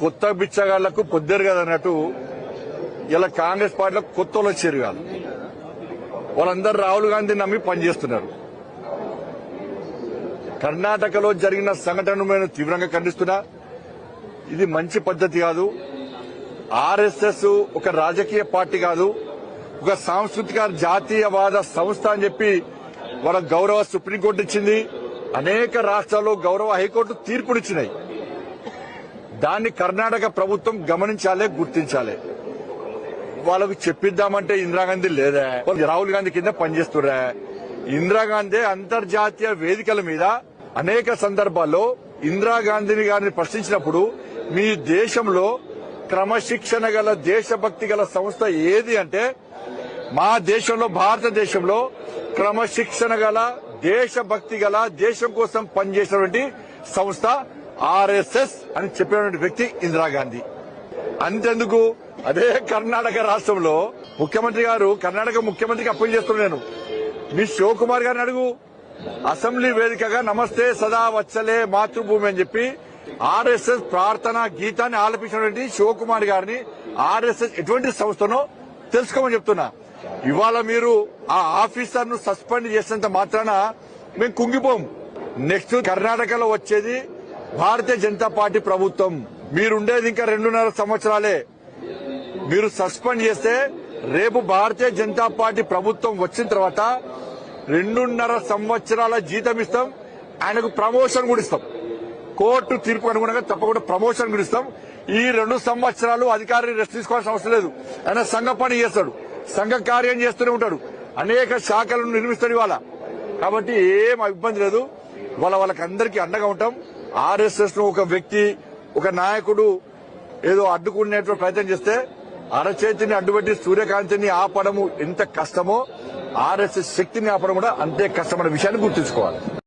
కొత్త బిచ్చగాళ్ళకు పొద్దురు కదా అన్నట్టు ఇలా కాంగ్రెస్ పార్టీలో కొత్త వాళ్ళు వచ్చారు కాదు వాళ్ళందరూ రాహుల్ గాంధీ నమ్మి పనిచేస్తున్నారు కర్ణాటకలో జరిగిన సంఘటనను నేను తీవ్రంగా ఖండిస్తున్నా. ఇది మంచి పద్ధతి కాదు. ఆర్ఎస్ఎస్ ఒక రాజకీయ పార్టీ కాదు. ఒక సాంస్కృతిక జాతీయవాద సంస్థ అని చెప్పి వాళ్ళ గౌరవ సుప్రీంకోర్టు ఇచ్చింది. అనేక రాష్ట్రాల్లో గౌరవ హైకోర్టు తీర్పునిచ్చినాయి దాన్ని కర్ణాటక ప్రభుత్వం గమనించాలి గుర్తించాలి. వాళ్ళకు చెప్పిద్దామంటే ఇందిరాగాంధీ లేదా రాహుల్ గాంధీ కింద పనిచేస్తురా ఇందిరాగాంధీ అంతర్జాతీయ వేదికల మీద అనేక సందర్భాల్లో ఇందిరాగాంధీని గారిని ప్రశ్నించినప్పుడు మీ దేశంలో క్రమశిక్షణ గల దేశభక్తి గల సంస్థ ఏది అంటే మా దేశంలో భారతదేశంలో క్రమశిక్షణ గల దేశభక్తి గల దేశం కోసం పనిచేసినటువంటి సంస్థ ఆర్ఎస్ఎస్ అని చెప్పినటువంటి వ్యక్తి ఇందిరాగాంధీ అంతెందుకు? అదే కర్ణాటక రాష్ట్రంలో ముఖ్యమంత్రి గారు కర్ణాటక ముఖ్యమంత్రికి అప్పీల్ చేస్తున్నాను మీ శివకుమార్ గారిని అడుగు. అసెంబ్లీ వేదికగా నమస్తే సదా వచ్చలే మాతృభూమి అని చెప్పి ఆర్ఎస్ఎస్ ప్రార్థన గీతాన్ని ఆలపించినటువంటి శివకుమార్ గారిని ఆర్ఎస్ఎస్ ఎటువంటి సంస్థనో తెలుసుకోమని చెప్తున్నా. ఇవాళ మీరు ఆ ఆఫీసర్ను సస్పెండ్ చేసినంత మాత్రాన మేము కుంగిపోం. నెక్స్ట్ కర్ణాటకలో వచ్చేది భారతీయ జనతా పార్టీ ప్రభుత్వం మీరుండేది ఇంకా రెండున్నర సంవత్సరాలే. మీరు సస్పెండ్ చేస్తే రేపు భారతీయ జనతా పార్టీ ప్రభుత్వం వచ్చిన తర్వాత రెండున్నర సంవత్సరాల జీతం ఇస్తాం ఆయనకు ప్రమోషన్ కూడా ఇస్తాం. కోర్టు తీర్పు అనుగుణంగా తప్పకుండా ప్రమోషన్ కూడా ఇస్తాం. ఈ రెండు సంవత్సరాలు అధికారిని రెస్ట్ తీసుకోవాల్సిన అవసరం లేదు. ఆయన సంఘ పని చేస్తాడు. సంఘ కార్యం చేస్తూనే ఉంటాడు. అనేక శాఖలను నిర్మిస్తాడు ఇవాళ. కాబట్టి ఏం ఇబ్బంది లేదు. వాళ్ళ వాళ్ళకందరికీ అండగా ఉంటాం. ఆర్ఎస్ఎస్ను ఒక వ్యక్తి ఒక నాయకుడు ఏదో అడ్డుకునేటువంటి ప్రయత్నం చేస్తే అరచేతిని అడ్డుపెట్టి సూర్యకాంతిని ఆపడము ఎంత కష్టమో ఆర్ఎస్ఎస్ శక్తిని ఆపడం కూడా అంతే కష్టమైన విషయాన్ని గుర్తుంచుకోవాలి.